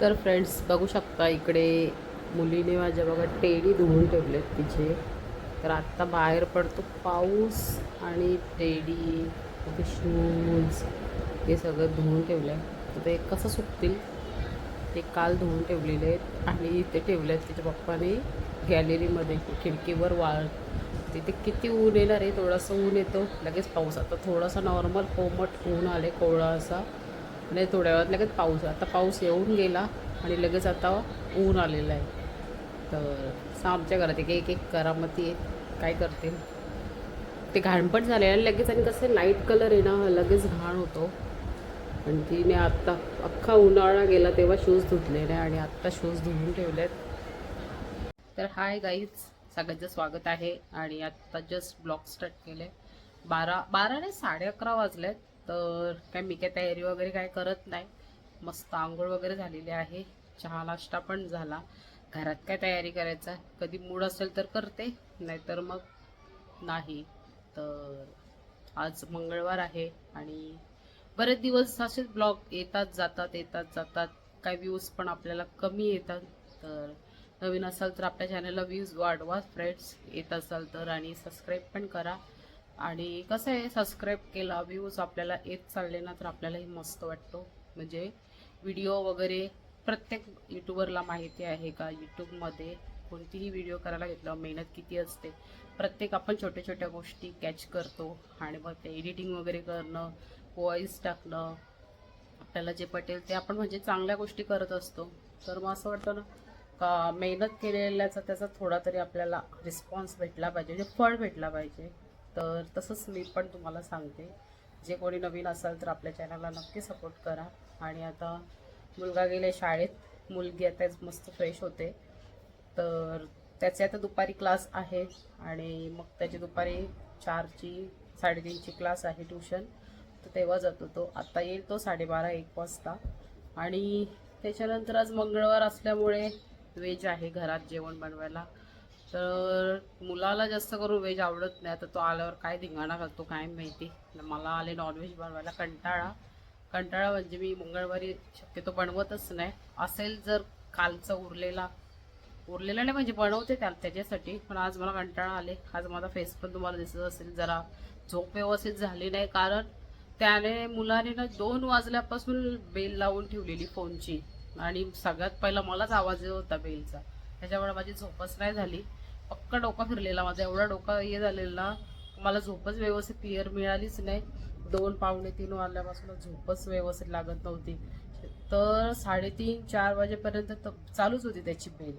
तर फ्रेंड्स बघू शकता इकडे मुलीने माझ्या बघा टेडी धुवून ठेवलेत तिचे. तर आत्ता बाहेर पडतो पाऊस आणि टेडी ते शूज हे सगळं धुवून ठेवलं आहे तर ते कसं सुकतील ते काल धुवून ठेवलेले आहेत आणि ते ठेवले आहेत तिच्या पप्पाने गॅलरीमध्ये खिडकीवर वाळ. तिथे किती ऊन येणार आहे थोडंसं ऊन येतो. लगेच पाऊस. आता थोडासा नॉर्मल कोमट ऊन आले कोवळा असा. म्हणजे थोड्या वेळात लगेच पाऊस आता पाऊस येऊन गेला आणि लगेच आता ऊन आलेलं आहे. तर आमच्या घरात एक एक एक करामती आहे. काय करतील ते घाणपट झाले आणि लगेच आणि कसं लाइट कलर आहे ना लगेच घाण होतो. आणि तिने आत्ता अख्खा उन्हाळा गेला तेव्हा शूज धुतलेले आणि आत्ता शूज धुवून ठेवलेत. तर हाय गाईज सगळ्यांचं स्वागत आहे. आणि आत्ता जस्ट ब्लॉग स्टार्ट केले. बारा बारा नाही साडे अकरा वाजलेत. तर काय मी काय तयारी वगैरे काय करत नाही. मस्त आंघोळ वगैरे झालेली आहे. चहा नाश्ता पण झाला. घरात काय तयारी करायचा? कधी मूड असेल तर करते नाहीतर मग नाही. तर आज मंगळवार आहे आणि बरेच दिवस असेच ब्लॉग येतात जातात येतात जातात. काय व्ह्यूज पण आपल्याला कमी येतात. तर नवीन असाल तर आपल्या चॅनलला व्ह्यूज वाढवा फ्रेंड्स येत असाल तर आणि सबस्क्राईब पण करा. आणि कसं आहे सबस्क्राईब केला व्ह्यूज आपल्याला येत चालले ना तर आपल्यालाही मस्त वाटतो. म्हणजे व्हिडिओ वगैरे प्रत्येक यूट्यूबरला माहिती आहे का? यूट्यूबमध्ये कोणतीही व्हिडिओ करायला घेतलं मेहनत किती असते? प्रत्येक आपण छोट्या छोट्या गोष्टी कॅच करतो आणि मग ते एडिटिंग वगैरे करणं वॉईस टाकणं आपल्याला जे पटेल ते आपण म्हणजे चांगल्या गोष्टी करत असतो. तर मग असं वाटतं ना का मेहनत केलेल्याचा त्याचा थोडा तरी आपल्याला रिस्पॉन्स भेटला पाहिजे म्हणजे फळ भेटला पाहिजे. तर तसंच मी पण तुम्हाला सांगते. जे कोणी नवीन असाल तर आपल्या चॅनलला नक्की सपोर्ट करा. आणि आता मुलगा गेले शाळेत. मुलगी आता मस्त फ्रेश होते. तर त्याचे आता दुपारी क्लास आहे. आणि मग त्याची दुपारी चारची साडेतीनची क्लास आहे ट्युशन तर तेव्हा जातो तो. आत्ता येईल तो साडेबारा एक वाजता. आणि त्याच्यानंतर आज मंगळवार असल्यामुळे व्हेज आहे घरात जेवण बनवायला. तर मुलाला जास्त करून व्हेज आवडत नाही. तर तो आल्यावर काय धिंगाणा घालतो काय माहिती. मला आले नॉनव्हेज बनवायला कंटाळा. कंटाळा म्हणजे मी मंगळवारी शक्यतो बनवतच नाही. असेल जर कालचा उरलेला उरलेला नाही म्हणजे बनवते त्या त्याच्यासाठी. पण आज मला कंटाळा आले. आज माझा फेस पण तुम्हाला दिसत असेल जरा. झोप व्यवस्थित झाली नाही कारण त्याने मुलाने ना दोन वाजल्यापासून बेल लावून ठेवलेली फोनची आणि सगळ्यात पहिला मलाच आवाज येत होता बेलचा त्याच्यामुळे माझी झोपच नाही झाली. पक्का डोका फिरलेला माझा एवढा डोका हे झालेला. मला झोपच व्यवस्थित क्लिअर मिळालीच नाही. दोन पावणे तीन वाजल्यापासून झोपच व्यवस्थित लागत नव्हती. तर साडेतीन चार वाजेपर्यंत तर चालूच होती त्याची बेल.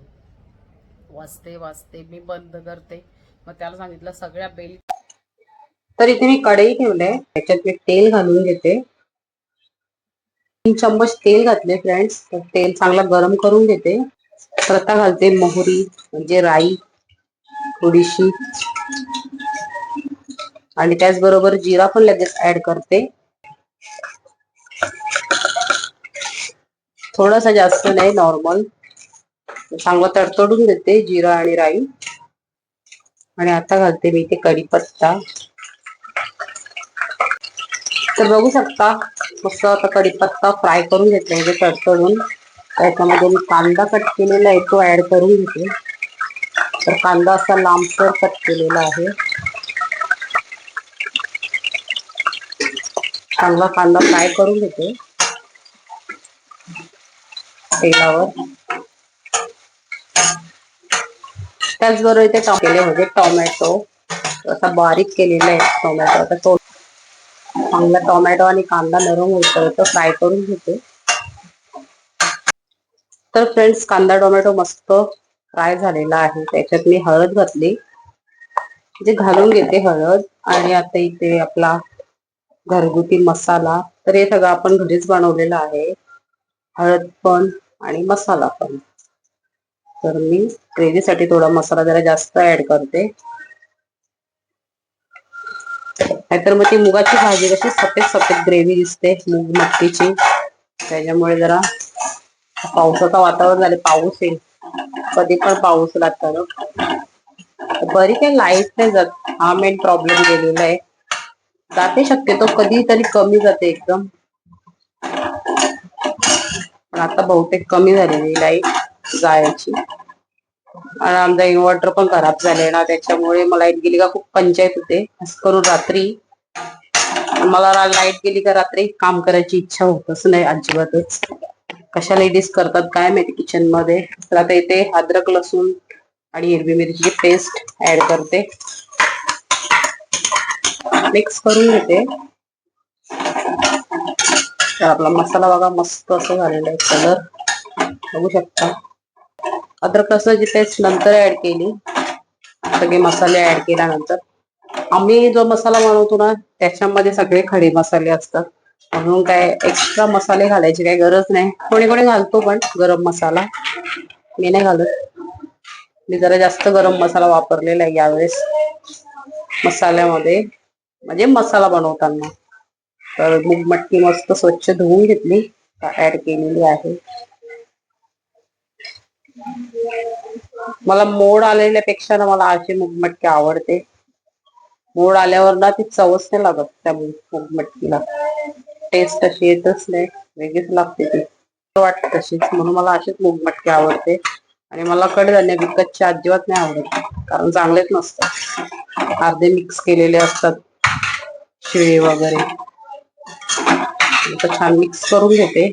वाजते वाजते मी बंद करते. मग त्याला सांगितलं सगळ्या बेल तर इथे मी कढई ठेवलंय त्याच्यात मी तेल घालून घेते. तीन चम्मच तेल घातले फ्रेंड्स तर तेल चांगलं गरम करून घेते. प्रथा घालते मोहरी म्हणजे राई. थोडीशी. आणि त्याचबरोबर जिरा पण लगेच ऍड करते. थोडासा जास्त नाही नॉर्मल चांगलं तडतडून देते जिरा आणि राई. आणि आता घालते मी ते कढीपत्ता. तर बघू शकता मस्त आता कढीपत्ता फ्राय करून घेतला म्हणजे तडतडून. त्याच्यामध्ये मी कांदा कट केलेला आहे तो ऍड करून घेते. तर कांदा असा लांबसर कट केलेला आहे. चांगला कांदा फ्राय करून घेते. तेलावर. त्याचबरोबर इथे टाकलेले होते टोमॅटो. असा बारीक केलेला आहे टोमॅटो. आता तो चांगला टोमॅटो आणि कांदा नरम होईपर्यंत फ्राय करून घेते. तर फ्रेंड्स, कांदा, टोमॅटो मस्त फ्राय झालेला आहे. त्याच्यात मी हळद घातली. म्हणजे घालून घेते हळद आणि आता इथे आपला घरगुती मसाला. तर हे सगळं आपण घरीच बनवलेलं आहे. हळद पण आणि मसाला पण. तर मी ग्रेव्हीसाठी थोडा मसाला जरा जास्त ऍड करते. नाहीतर मग ती मुगाची भाजी कशी सफेद सफेद ग्रेव्ही दिसते. मूग मटकीची. त्याच्यामुळे जरा पावसाचं वातावरण झाले. पाऊस येईल. कधी पण पाऊस लागतं बरी काही लाइट नाही जात. हा मेन प्रॉब्लेम गेलेला आहे. जाते शक्यतो कधी तरी कमी जाते एकदम. पण आता बहुतेक कमी झालेली लाइट जायची. आणि आमचा इन्व्हर्टर पण खराब झाले ना त्याच्यामुळे मला लाइट गेली का खूप पंचायत होते. असं करून रात्री मला लाइट गेली का रात्री काम करायची इच्छा होतच नाही अजिबातच. कशा लेडीज करतात? काय माहिती किचनमध्ये? तर आता इथे अद्रक लसूण आणि हिरवी मिरचीची पेस्ट ऍड करते. मिक्स करून घेते. तर आपला मसाला बघा मस्त असं झालेला आहे कलर बघू शकता. अद्रक लसणाची पेस्ट नंतर ऍड केली सगळे मसाले ऍड केल्यानंतर आम्ही जो मसाला बनवतो ना त्याच्यामध्ये सगळे खडे मसाले असतात. म्हणून काय एक्स्ट्रा मसाले घालायची काही गरज नाही. कोणी कोणी घालतो पण गरम मसाला. मी नाही घालत. मी जरा जास्त गरम मसाला वापरलेला आहे यावेळेस. मसाल्यामध्ये. म्हणजे मसाला बनवताना. तर मूग मटकी मस्त स्वच्छ धुवून घेतली. ऍड केलेली आहे. मला मोड आलेल्या पेक्षा ना मला अशी मूग मटकी आवडते. मोड आल्यावर ना ती चवच नाही लागत त्या मूग मटकीला. टेस्ट अशी येतच नाही वेगळीच लागते ती. वाटत तशीच. म्हणून मला अशीच मूग मटकी आवडते. आणि मला कडधान्य विकतचे अजिबात नाही आवडत. कारण चांगलेच नसतात. अर्धे मिक्स केलेले असतात. शिळे वगैरे. छान मिक्स करून घेते.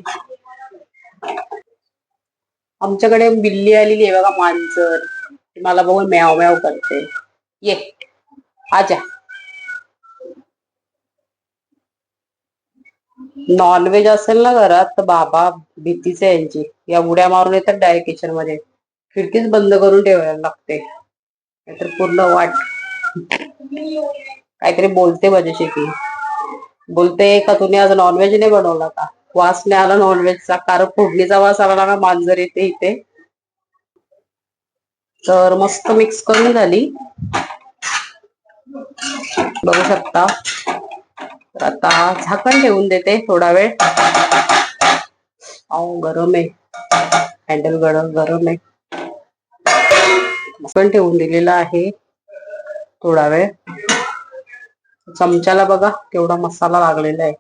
आमच्याकडे बिल्ली आलेली आहे बघा मांजर. मला बघून म्याव म्याव करते. ये. आजा. नॉनव्हेज असेल ना घरात तर बाबा भीतीच आहे यांची. या उड्या मारून येतात डायरेक्ट किचनमध्ये. खिडकीच बंद करून ठेवायला लागते. नाहीतर पूर्ण वाट. काहीतरी बोलते माझ्याशी ती. बोलते का तुम्ही आज नॉनव्हेज नाही बनवला का? वास नाही आला नॉनव्हेजचा कारण फोडणीचा वास आला ना मांजर येते इथे. तर मस्त मिक्स करून झाली. बघू शकता. तर आता झाकण ठेवून देते थोडा वेळ. अहो गरम आहे. हँडल गरम गरम आहे. झाकण ठेवून दिलेलं आहे थोडा वेळ. चमच्याला बघा केवढा मसाला लागलेला आहे.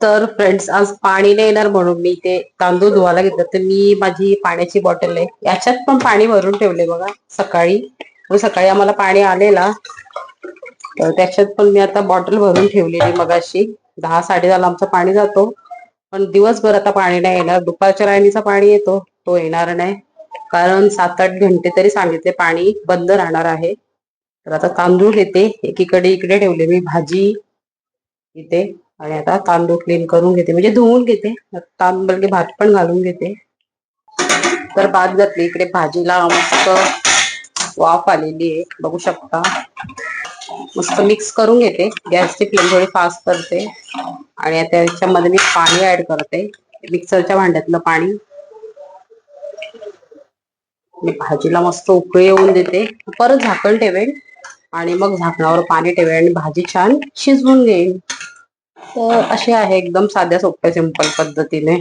तर फ्रेंड्स आज पाणी नाही येणार म्हणून मी ते तांदूळ धुवायला घेतलं. तर मी माझी पाण्याची बॉटल आहे. याच्यात पण पाणी भरून ठेवले बघा सकाळी. सकाळी आम्हाला पाणी आलेला. त्याच्यात पण मी आता बॉटल भरून ठेवलेली मगाशी. दहा साडे दहाला आमचं पाणी जातो. पण दिवसभर आता पाणी नाही येणार. दुपारच्या लाईनीचा पाणी येतो. तो येणार नाही. कारण सात आठ घंटे तरी सांगितले पाणी बंद राहणार आहे. तर आता तांदूळ येते एकीकडे इकडे ठेवले मी भाजी इथे आणि आता तांदूळ क्लीन करून घेते. म्हणजे धुवून घेते. तांदूळ म्हणजे भात पण घालून घेते. तर भात घातली. इकडे भाजीला मस्त वाफ आलेली आहे. बघू शकता. मस्त मिक्स करून घेते. गॅसची फ्लेम थोडी फास्ट करते. आणि त्याच्यामध्ये मी पाणी ऍड करते. मिक्सरच्या भांड्यातलं पाणी. मी भाजीला मस्त उकळी येऊन देते. परत झाकण ठेवेन. आणि मग झाकणावर पाणी ठेवेन आणि भाजी छान शिजवून घेईन. तर अशी आहे एकदम साध्या सोप्या सिंपल पद्धतीने.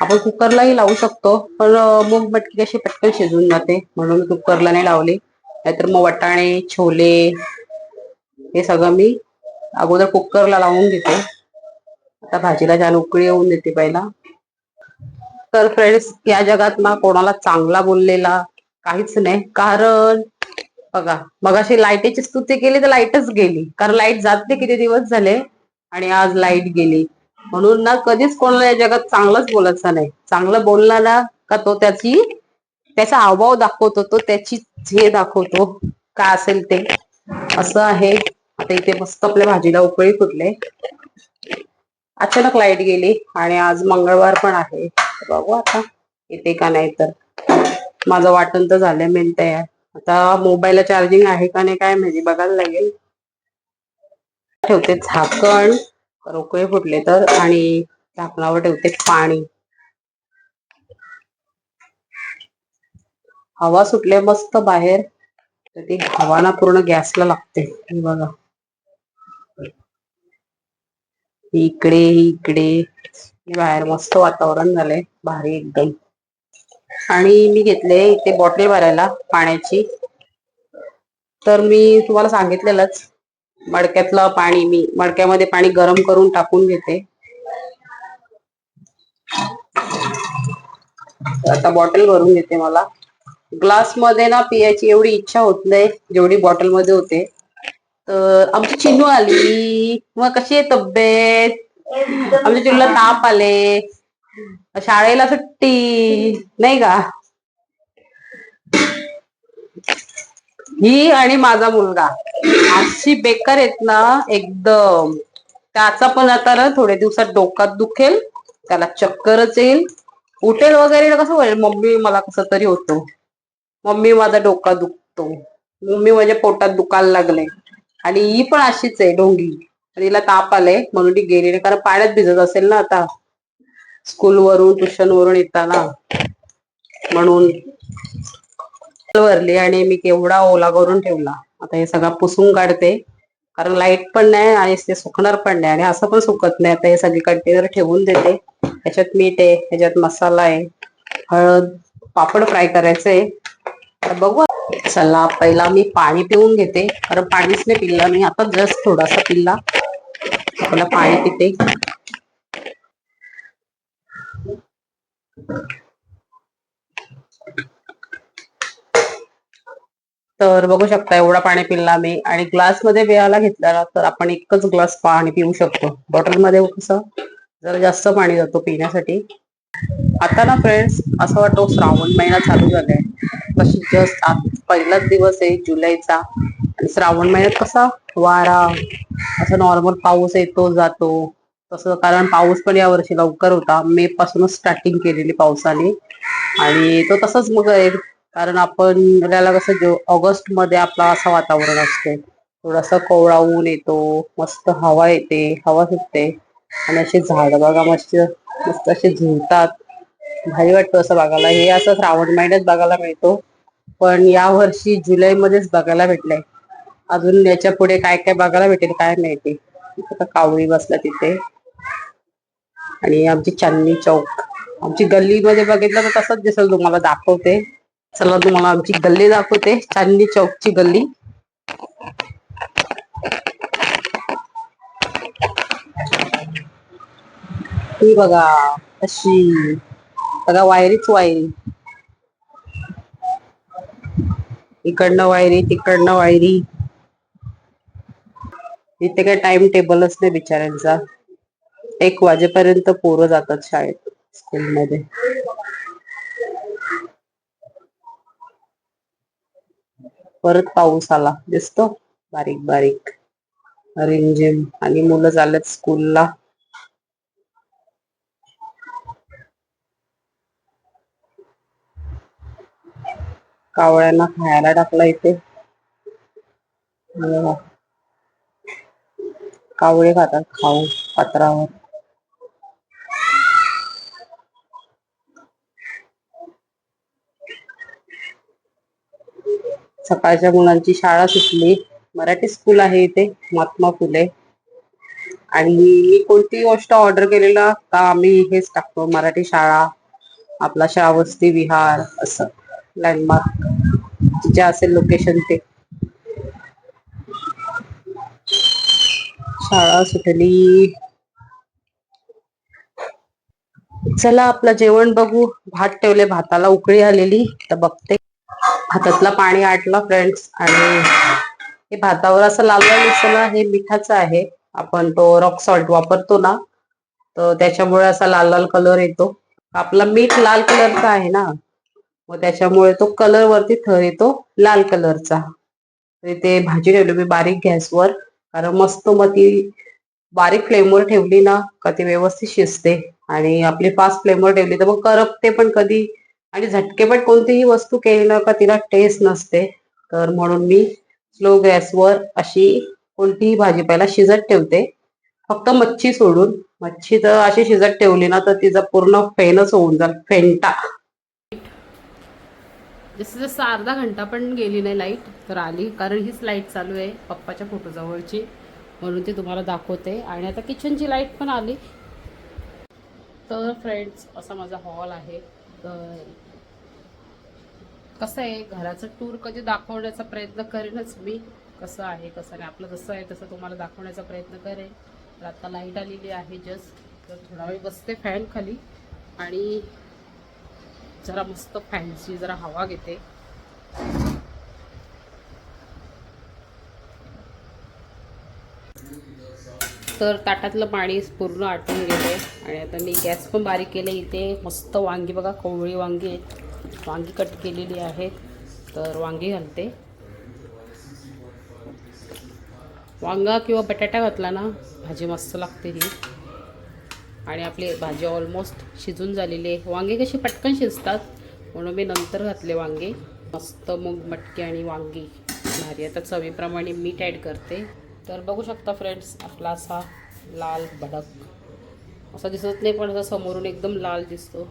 आपण कुकरलाही लावू शकतो. पण मूग मटकी कशी पटकन शिजून जाते. म्हणून कुकरला नाही लावली. नाहीतर मग वटाणे छोले हे सगळं मी अगोदर कुकरला लावून घेते. आता भाजीला छान उकळी येऊन देते पहिला. तर फ्रेंड्स या जगात ना कोणाला चांगला बोललेला काहीच नाही. कारण बघा मग अशी लाईटीची स्तुती केली तर लाईटच गेली. कारण लाइट जाते किती दिवस झाले आणि आज लाइट गेली. म्हणून ना कधीच कोणाला या जगात चांगलंच बोलायचं नाही. चांगलं बोलला ना का तो त्याची त्याचा अभाव दाखवतो तो त्याची हे दाखवतो. काय असेल ते? असं आहे. आता इथे मस्त आपल्या भाजीला उकळी फुटले अचानक लाइट गेली आणि आज मंगळवार पण आहे. बघू आता येते का नाही तर. माझं वाटण तर झालंय मेन तयार. आता मोबाईलला चार्जिंग आहे का नाही काय माहिती बघायला लागेल. ठेवते झाकण रोकळे फुटले तर आणि झाकणावर ठेवते पाणी. हवा सुटले मस्त बाहेर तर ती हवा ना पूर्ण गॅसला लागते. बघा. इकडे इकडे. बाहेर मस्त वातावरण झालंय भारी एकदम. आणि मी घेतले इथे बॉटल भरायला पाण्याची. तर मी तुम्हाला सांगितलेलंच मडक्यातलं पाणी मी मडक्यामध्ये पाणी गरम करून टाकून घेते. आता बॉटल भरून घेते मला. ग्लासमध्ये ना पियाची एवढी इच्छा होत नाही जेवढी बॉटलमध्ये होते. तर आमची चिनू आली मग कशी आहे तब्येत? आमच्या चिनूला ताप आले. शाळेला सुट्टी नाही का? ही आणि माझा मुलगा. अशी बेकार आहेत ना एकदम. त्याचा पण आता ना थोड्या दिवसात डोकात दुखेल त्याला चक्करच येईल. उठेल वगैरे कसं होईल? मम्मी मला कसं तरी होतो. मम्मी माझा डोका दुखतो. मम्मी माझ्या पोटात दुखायला लागले. आणि ही पण अशीच आहे डोंगी आणि हिला ताप आले म्हणून ती गेली नाही कारण पाण्यात भिजत असेल ना आता. स्कूल वरून ट्युशन वरून येताना. म्हणून वरली आणि मी केवढा ओला करून ठेवला. आता हे सगळं पुसून काढते. कारण लाइट पण नाही आणि ते सुकणार पण नाही. आणि असं पण सुकत नाही. आता हे सगळे कंटेनर ठेवून देते. ह्याच्यात मीठ आहे ह्याच्यात मसाला आहे हळद पापड फ्राय करायचंय. तर बघू चला पहिला मी पाणी पिऊन घेते. कारण पाणीच नाही पिल्ला. मी आता जस्ट थोडासा पिल्ला. आपला पाणी पिते. तर बघू शकता एवढा पाणी पिल्ला मी. आणि ग्लासमध्ये प्यायला घेतला तर आपण एकच ग्लास पाणी पिऊ शकतो. बॉटलमध्ये कसं जरा जास्त पाणी जातो पिण्यासाठी. आता ना फ्रेंड्स असं वाटतो श्रावण महिना चालू झालाय. तशी जस्ट पहिलाच दिवस आहे जुलैचा. श्रावण महिन्यात कसा वारा असं नॉर्मल पाऊस येतो जातो. तसं कारण पाऊस पण यावर्षी लवकर होता. मे पासूनच स्टार्टिंग केलेली पावसाने. आणि तो तसंच मग आहे. कारण आपण आपल्याला कसं जे ऑगस्टमध्ये आपला असं वातावरण असते थोडासा कोवळा ऊन येतो मस्त हवा येते हवा सुटते. आणि असे झाड बघा मस्त मस्त असे झुलतात भारी वाटतं असं बघायला. हे असं श्रावण महिन्यात बघायला मिळतो. पण या वर्षी जुलै मध्येच बघायला भेटलंय. अजून याच्यापुढे काय काय बघायला भेटेल काय माहिती. कावळी बसला तिथे. आणि आमची चांदणी चौक. आमची गल्लीमध्ये बघितलं तर तसंच दिसेल तुम्हाला दाखवते. चला तुम्हाला आमची गल्ली दाखवते चांदणी चौकची गल्ली. ही बघा अशी. बघा वायरीच वायरी. इकडनं वायरी तिकडनं वायरी. इथे काय टाइम टेबलच नाही बिचाऱ्यांचा. एक वाजेपर्यंत पोरं जातात शाळेत स्कूलमध्ये परत पाऊस आला दिसतो? बारीक बारीक रिमझिम आणि मुलं झालेत स्कूलला कावळ्यांना खायला टाकला इथे. कावळे खातात खाऊ पत्रावर. सकाळच्या मुलांची शाळा सुटली. मराठी स्कूल आहे इथे महात्मा फुले. आणि मी कोणती गोष्ट ऑर्डर केलेला का आम्ही हेच टाकतो मराठी शाळा आपला श्रावस्ती विहार असं. लँडमार्क जे असेल लोकेशन ते. शाळा सुटली. चला आपलं जेवण बघू. भात ठेवले भाताला उकळी आलेली. तर बघते. हातातला पाणी आटला फ्रेंड्स आणि हे भातावर असं लाल लाल हे मिठाचं आहे. आपण तो रॉक सॉल्ट वापरतो ना तर त्याच्यामुळे असा लाल लाल कलर येतो. आपला मीठ लाल कलरचा आहे ना. मग त्याच्यामुळे तो कलर वरती थर येतो लाल कलरचा ते भाजी ठेवली मी बारीक गॅसवर कारण मस्त मग ती बारीक फ्लेमवर ठेवली ना का ती व्यवस्थित शिजते. आणि आपली फास्ट फ्लेमवर ठेवली तर मग करपते पण कधी. आणि झटकेपट कोणतीही वस्तू केली ना का तिला टेस्ट नसते. तर म्हणून मी स्लो गॅसवर अशी कोणतीही भाजी पहिला शिजत ठेवते. फक्त मच्छी सोडून. मच्छी तर अशी शिजत ठेवली ना तर तिचा पूर्ण फेनच होऊन जाईल फेंटा. जसं जसं अर्धा घंटा पण गेली नाही लाइट तर आली. कारण हीच लाइट चालू आहे पप्पाच्या फोटोजवळची म्हणून ती तुम्हाला दाखवते. आणि आता किचनची लाइट पण आली. तर फ्रेंड्स असा माझा हॉल आहे. तर कसं आहे घराचं टूर कधी दाखवण्याचा प्रयत्न करेनच मी. कसं आहे कसं नाही. आपलं जसं आहे तसं तुम्हाला दाखवण्याचा प्रयत्न करेन. तर आता लाइट आलेली आहे जस्ट तर थोडा वेळ बसते फॅन खाली. आणि जरा मस्त फॅन्सी जरा हवा घेते. तर ताटातलं पाणी पूर्ण आटून गेले आणि आता मी गॅस पण बारीक केले. इथे मस्त वांगी बघा कोवळी वांगी आहेत. वांगी कट केलेली आहेत. तर वांगी घालते. वांगा किंवा बटाटा घातला ना भाजी मस्त लागते ही. आणि आपली भाजी ऑलमोस्ट शिजून झालेली. आहे वांगे कशी पटकन शिजतात? म्हणून मी नंतर घातले वांगे. मस्त मूग मटकी आणि वांगी भारी आता चवीप्रमाणे मीठ ॲड करते. तर बघू शकता फ्रेंड्स आपला असा लाल भडक असा दिसत नाही पण असा समोरून एकदम लाल दिसतो.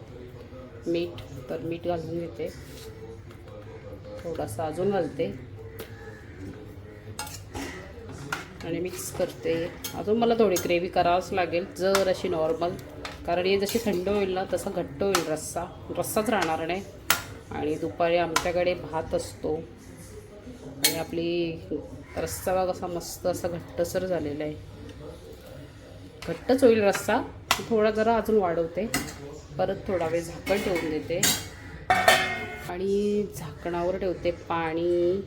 मीठ तर मीठ घालून घेते. थोडासा अजून घालते. आणि मिक्स करते. अजून मला थोडी ग्रेव्ही करावंच लागेल जर अशी नॉर्मल. कारण हे जशी थंड होईल ना तसा घट्ट होईल रस्सा. रस्साच राहणार नाही. आणि दुपारी आमच्याकडे भात असतो. आणि आपली रस्सा बाग असा मस्त असा घट्टसर झालेला आहे. घट्टच होईल रस्सा. थोडा जरा अजून वाढवते. परत थोडा वेळ झाकण ठेवून देते. आणि झाकणावर ठेवते पाणी.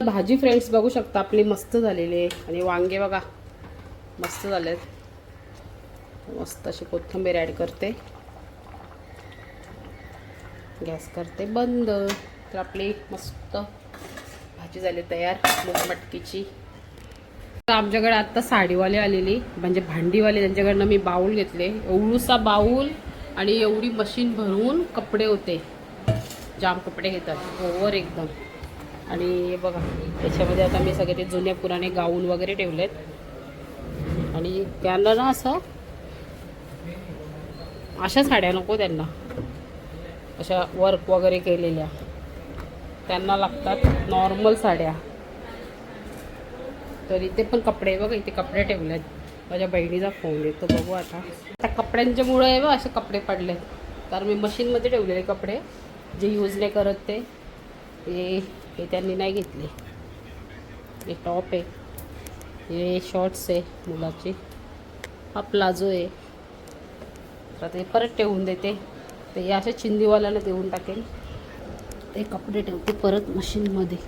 भाजी फ्रेंड्स बघू शकता आपली मस्त झालेली आहे. आणि वांगे बघा मस्त झालेत. मस्त अशी कोथिंबीर ॲड करते. गॅस करते बंद. तर आपली मस्त भाजी झाली तयार मूग मटकीची. तर आमच्याकडे आत्ता साडीवाले आलेली म्हणजे भांडीवाले त्यांच्याकडनं मी बाऊल घेतले. एवढूसा बाऊल आणि एवढी मशीन भरून कपडे होते. जाम कपडे घेतात ओवर एकदम. आणि बघा त्याच्यामध्ये आता मी सगळे ते जुने पुराणे गाऊन वगैरे ठेवलेत. आणि त्यांना ना असं अशा साड्या नको त्यांना. अशा वर्क वगैरे केलेल्या. त्यांना लागतात नॉर्मल साड्या. तर इथे पण कपडे बघा इथे कपडे ठेवलेत. माझ्या बहिणीचा फोन येतो बघू आता. त्या कपड्यांच्यामुळे आहे बघ असे कपडे पडले कारण मी मशीनमध्ये ठेवलेले कपडे जे यूज नाही करत ते. हे त्यांनी नाही घेतले. हे टॉप आहे. हे शॉर्ट्स आहे मुलाचे. हा प्लाझो आहे. तर ते परत ठेवून देते. ते हे अशा चिंदीवाल्याला देऊन टाकेन. ते कपडे ठेवते परत मशीनमध्ये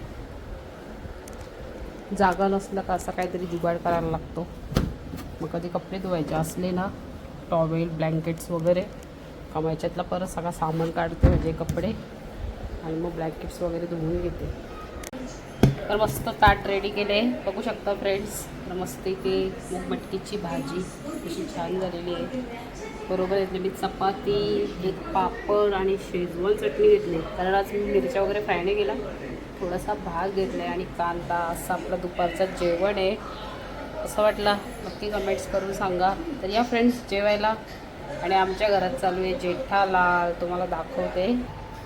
जागा नसला का असा काहीतरी जुगाड करायला लागतो. मग कधी कपडे धुवायचे असले ना टॉवेल ब्लँकेट्स वगैरे का कमायच्यातला परत सगळा सामान काढते म्हणजे कपडे. आणि मग ब्लँकेट्स वगैरे धुवून घेते. तर मस्त ताट रेडी केले. बघू शकता फ्रेंड्स तर मस्त इथे मूग मटकीची भाजी अशी छान झालेली आहे. बरोबर येतली मी चपाती एक पापड आणि शेजवान चटणी घेतली. कारण आज मी मिरच्या वगैरे फ्रायने गेला थोडासा भाग घेतला आहे आणि कांदा असं आपलं दुपारचं जेवण आहे. असं वाटलं? नक्की कमेंट्स करून सांगा. तर या फ्रेंड्स जेवायला. आणि आमच्या घरात चालू आहे जेठालाल. तुम्हाला दाखवते.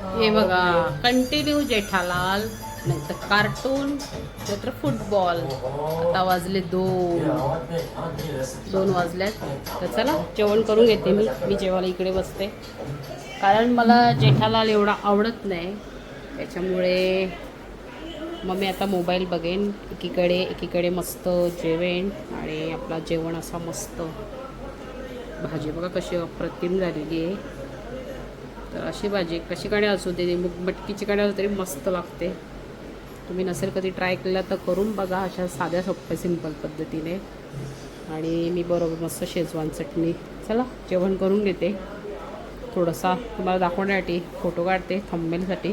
हे बघा कंटिन्यू जेठालाल नंतर कार्टून नंतर फुटबॉल आता वाजले दोन. दोन वाजल्यात. तर चला जेवण करून घेते मी. मी जेवायला इकडे बसते. कारण मला जेठालाल एवढा आवडत नाही. त्याच्यामुळे मग मी आता मोबाईल बघेन. एकीकडे एकीकडे मस्त जेवेन आणि आपला जेवण असा मस्त. भाजी बघा कशी अप्रतिम झालेली आहे. तर अशी भाजी कशी काणे असू दे मग मटकीची काणे असू तरी मस्त लागते. तुम्ही नसेल कधी ट्राय केला तर करून बघा अशा साध्या सोप्या सिंपल पद्धतीने. आणि मी बरोबर मस्त शेजवान चटणी. चला जेवण करून घेते. थोडासा तुम्हाला दाखवण्यासाठी फोटो काढते थंबेलसाठी